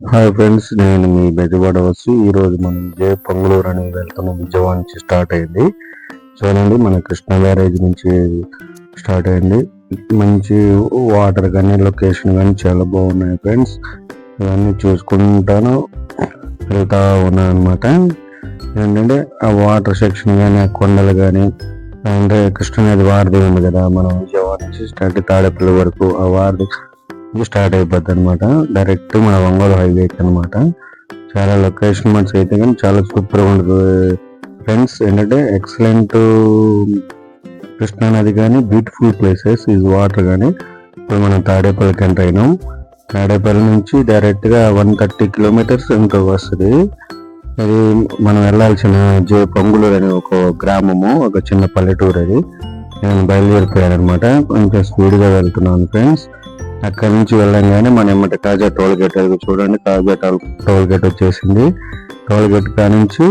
Hi friends నేను మీ బెజవాడ వచ్చి ఈ రోజు మనం జే పొంగళూరు అని వెళ్తున్న విజయవాడ నుంచి స్టార్ట్ అయింది. చూడండి మన కృష్ణ బ్యారేజ్ నుంచి స్టార్ట్ అయింది. మంచి వాటర్ కానీ లొకేషన్ కానీ చాలా బాగున్నాయి ఫ్రెండ్స్ ఇవన్నీ చూసుకుంటాను వెళ్తా ఉన్నాను అనమాట ఏంటంటే ఆ వాటర్ సెక్షన్ కానీ ఆ కొండలు కానీ అంటే కృష్ణానది వారధి ఉంది కదా మనం విజయవాడ నుంచి స్టార్ట్ తాడేపల్లి వరకు ఆ వారధి స్టార్ట్ అయిపోద్ది అనమాట డైరెక్ట్ మన ఒంగోలు హైవే అనమాట చాలా లొకేషన్ మంచి అయితే కానీ చాలా సూపర్గా ఉంటుంది. ఫ్రెండ్స్ ఏంటంటే ఎక్సలెంట్ కృష్ణా నది కానీ బ్యూటిఫుల్ ప్లేసెస్ ఈజ్ వాటర్ కానీ. ఇప్పుడు మనం తాడేపల్లికి ఎంటర్ అయినాం. తాడేపల్లి నుంచి డైరెక్ట్గా వన్ థర్టీ కిలోమీటర్స్ ఎంతో వస్తుంది. అది మనం వెళ్ళాల్సిన జే పొంగులూరు అనే ఒక గ్రామము ఒక చిన్న పల్లెటూరు అది. నేను బయలుదేరిపోయాను అనమాట కొంచెం స్పీడ్గా వెళ్తున్నాను ఫ్రెండ్స్ అక్కడి నుంచి వెళ్ళంగానే మన ఎమ్మటి కాజా టోల్ గేట్ అది చూడండి. కాజా టోల్ టోల్ గేట్ వచ్చేసింది. టోల్ గేట్ కాడ నుంచి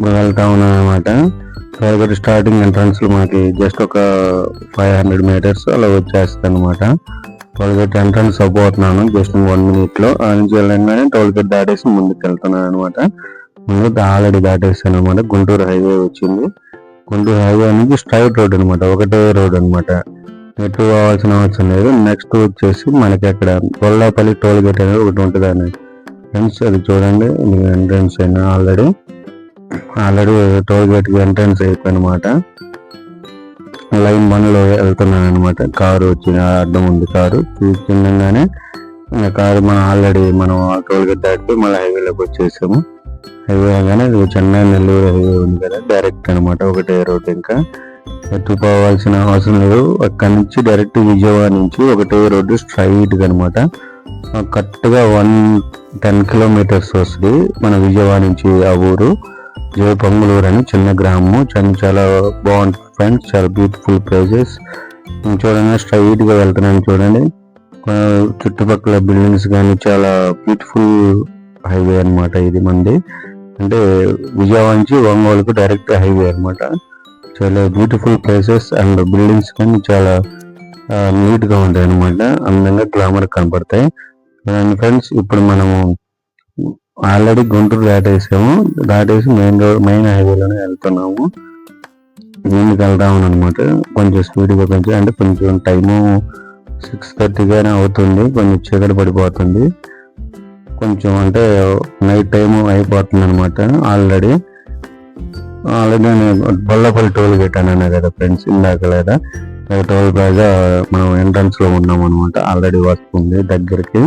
వెళ్తా ఉన్నాం అనమాట టోల్ గేట్ స్టార్టింగ్ ఎంట్రన్స్లో మనకి జస్ట్ ఒక ఫైవ్ హండ్రెడ్ మీటర్స్ అలా వచ్చేస్తుంది అనమాట టోల్ గేట్ ఎంట్రన్స్ అవ్వబోతున్నాను జస్ట్ వన్ మినిట్లో ఆ నుంచి వెళ్ళంగానే టోల్ గేట్ దాటేసి ముందుకు వెళ్తున్నాను అనమాట ముందు ఆల్రెడీ దాటేసాను అనమాట గుంటూరు హైవే వచ్చింది. గుంటూరు హైవే నుంచి స్ట్రైట్ రోడ్ అనమాట ఒకటే రోడ్ అనమాట ఎటు పోవాల్సిన అవసరం లేదు. నెక్స్ట్ వచ్చేసి మనకి అక్కడ గొల్లాపల్లి టోల్ గేట్ అనేది ఒకటి ఉంటుంది అని ఫ్రెండ్స్ అది చూడండి. ఎంట్రన్స్ అయినా ఆల్రెడీ ఆల్రెడీ టోల్ గేట్కి ఎంట్రన్స్ అయిపోయినమాట లైన్ వన్ వెళ్తున్నాను అనమాట కారు వచ్చిన అడ్డం ఉంది కారు. చూస్తుండగానే కారు మనం ఆల్రెడీ మనం టోల్ గేట్ దాటిపోయి మళ్ళీ హైవేలోకి వచ్చేసాము. హైవే కానీ చెన్నై నెల్లూరు హైవే ఉంది కదా. డైరెక్ట్ అనమాట ఒకటే రోడ్ ఇంకా. ఎటు అవసరం లేదు. అక్కడి నుంచి డైరెక్ట్ విజయవాడ నుంచి ఒకటే రోడ్డు స్ట్రైట్ అనమాట కరెక్ట్గా వన్ టెన్ కిలోమీటర్స్ వస్తుంది మన విజయవాడ నుంచి ఆ ఊరు. జయపంగులూరు అని చిన్న గ్రామము. చాలా చాలా బాగుంటుంది ఫ్రెండ్స్ చాలా బ్యూటిఫుల్ ప్లేసెస్ చూడండి స్ట్రైట్గా వెళ్తున్నాను చూడండి. ఆ, చుట్టుపక్కల బిల్డింగ్స్ కానీ చాలా బ్యూటిఫుల్ హైవే అన్నమాట ఇది మంది. అంటే విజయవాడ నుంచి ఒంగోలుకు డైరెక్ట్ హైవే అన్నమాట. చాలా బ్యూటిఫుల్ ప్లేసెస్ అండ్ బిల్డింగ్స్ కానీ చాలా నీట్గా ఉంటాయి అనమాట అందంగా గ్లామర్ కనపడతాయి. ఫ్రెండ్స్ ఇప్పుడు మనము ఆల్రెడీ గుంటూరు దాటేసాము. దాటేసి మెయిన్ రోడ్ మెయిన్ హైవేలోనే వెళ్తున్నాము. దీనికి వెళ్దాం అనమాట కొంచెం స్పీడ్గా కొంచెం అంటే కొంచెం టైము సిక్స్ థర్టీగానే అవుతుంది. కొంచెం చీకటి పడిపోతుంది. కొంచెం అంటే నైట్ టైం అయిపోతుంది అనమాట ఆల్రెడీ అలాగే నేను బొల్లపల్లి టోల్ గేట్ అన్నా కదా ఫ్రెండ్స్ ఇందాక లేదా? టోల్ ప్లాజా మనం ఎంట్రన్స్లో ఉన్నాం అనమాట ఆల్రెడీ వస్తుంది దగ్గరికి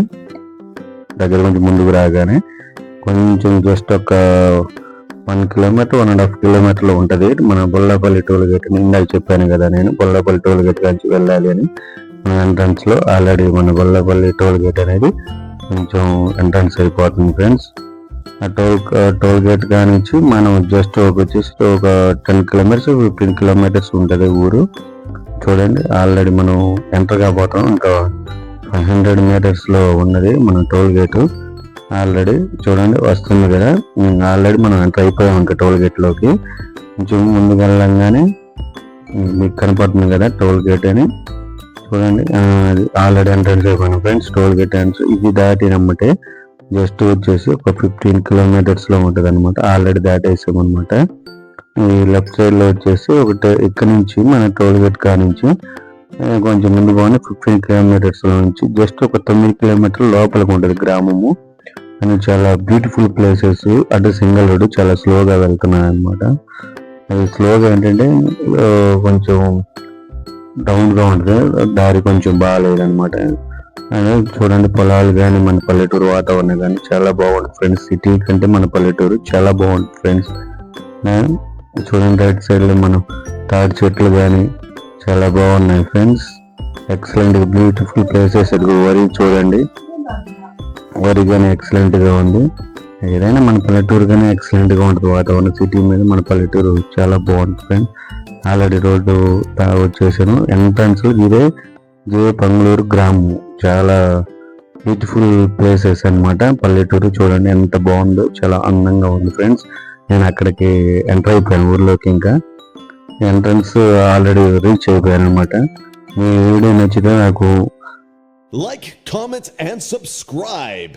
దగ్గర నుంచి ముందుకు రాగానే కొంచెం జస్ట్ ఒక one kilometre one and half కిలోమీటర్లు ఉంటుంది. మన బొల్లపల్లి టోల్ గేట్ ఇందాక చెప్పాను కదా నేను. బొల్లపల్లి టోల్ గేట్ నుంచి వెళ్ళాలి అని మన ఎంట్రన్స్లో ఆల్రెడీ మన బొల్లపల్లి టోల్ గేట్ అనేది కొంచెం ఎంట్రన్స్ అయిపోతుంది ఫ్రెండ్స్. ఆ టోల్ టోల్ గేట్ కానించి మనం జస్ట్ ఒక వచ్చేసి ఒక టెన్ కిలోమీటర్స్ ఫిఫ్టీన్ కిలోమీటర్స్ ఉంటుంది ఊరు. చూడండి ఆల్రెడీ మనం ఎంటర్ కాబోతాం. ఇంకా ఫైవ్ హండ్రెడ్ మీటర్స్లో ఉన్నది మన టోల్ గేటు. ఆల్రెడీ చూడండి వస్తుంది కదా. ఆల్రెడీ మనం ఎంటర్ అయిపోయాం ఇంకా టోల్ గేట్లోకి కొంచెం ముందుకు వెళ్ళంగానే మీకు కనపడుతుంది కదా టోల్ గేట్ అని. చూడండి ఆల్రెడీ ఎంట్రన్స్ అయిపోయినాం ఫ్రెండ్స్ టోల్ గేట్ ఎంట్రన్స్ ఇది దాటినమ్మటే జస్ట్ వచ్చేసి ఒక ఫిఫ్టీన్ కిలోమీటర్స్లో అనమాట ఆల్రెడీ దాటేసాం అనమాట ఈ లెఫ్ట్ సైడ్లో వచ్చేసి ఒకటి ఇక్కడ నుంచి మన టోల్ గేట్ కా నుంచి కొంచెం ముందు పోనీ ఫిఫ్టీన్ కిలోమీటర్స్లో నుంచి జస్ట్ ఒక తొమ్మిది కిలోమీటర్ లోపలికి ఉంటుంది గ్రామము. అండ్ చాలా బ్యూటిఫుల్ ప్లేసెస్ అంటే సింగిల్ రోడ్ చాలా స్లోగా వెళ్తున్నాయి అనమాట అది స్లోగా ఏంటంటే కొంచెం డౌన్గా ఉంటుంది. దారి కొంచెం బాగాలేదు అనమాట చూడండి పొలాలు కానీ మన పల్లెటూరు వాతావరణం కానీ చాలా బాగుంటుంది ఫ్రెండ్స్ సిటీ కంటే మన పల్లెటూరు చాలా బాగుంది ఫ్రెండ్స్ చూడండి రైట్ సైడ్లో మనం తాటి చెట్లు కానీ చాలా బాగున్నాయి ఫ్రెండ్స్ ఎక్సలెంట్ బ్యూటిఫుల్ ప్లేసెస్ వరి చూడండి. వరి కానీ ఎక్సలెంట్గా ఉంది. ఏదైనా మన పల్లెటూరు కానీ ఎక్సలెంట్గా ఉంటుంది. వాతావరణం సిటీ మీద మన పల్లెటూరు చాలా బాగుంది ఫ్రెండ్స్ ఆల్రెడీ రోడ్డు వచ్చేసాను. ఎంట్రన్స్ ఇదే జే పంగులూరు గ్రామం. చాలా బ్యూటిఫుల్ ప్లేసెస్ అనమాట పల్లెటూరు చూడండి ఎంత బాగుందో చాలా అందంగా ఉంది ఫ్రెండ్స్ నేను అక్కడికి ఎంటర్ అయిపోయాను ఊర్లోకి ఇంకా. ఎంట్రన్స్ ఆల్రెడీ రీచ్ అయిపోయాను అనమాట మీ వీడియో నచ్చితే నాకు లైక్ కామెంట్స్ అండ్ సబ్స్క్రైబ్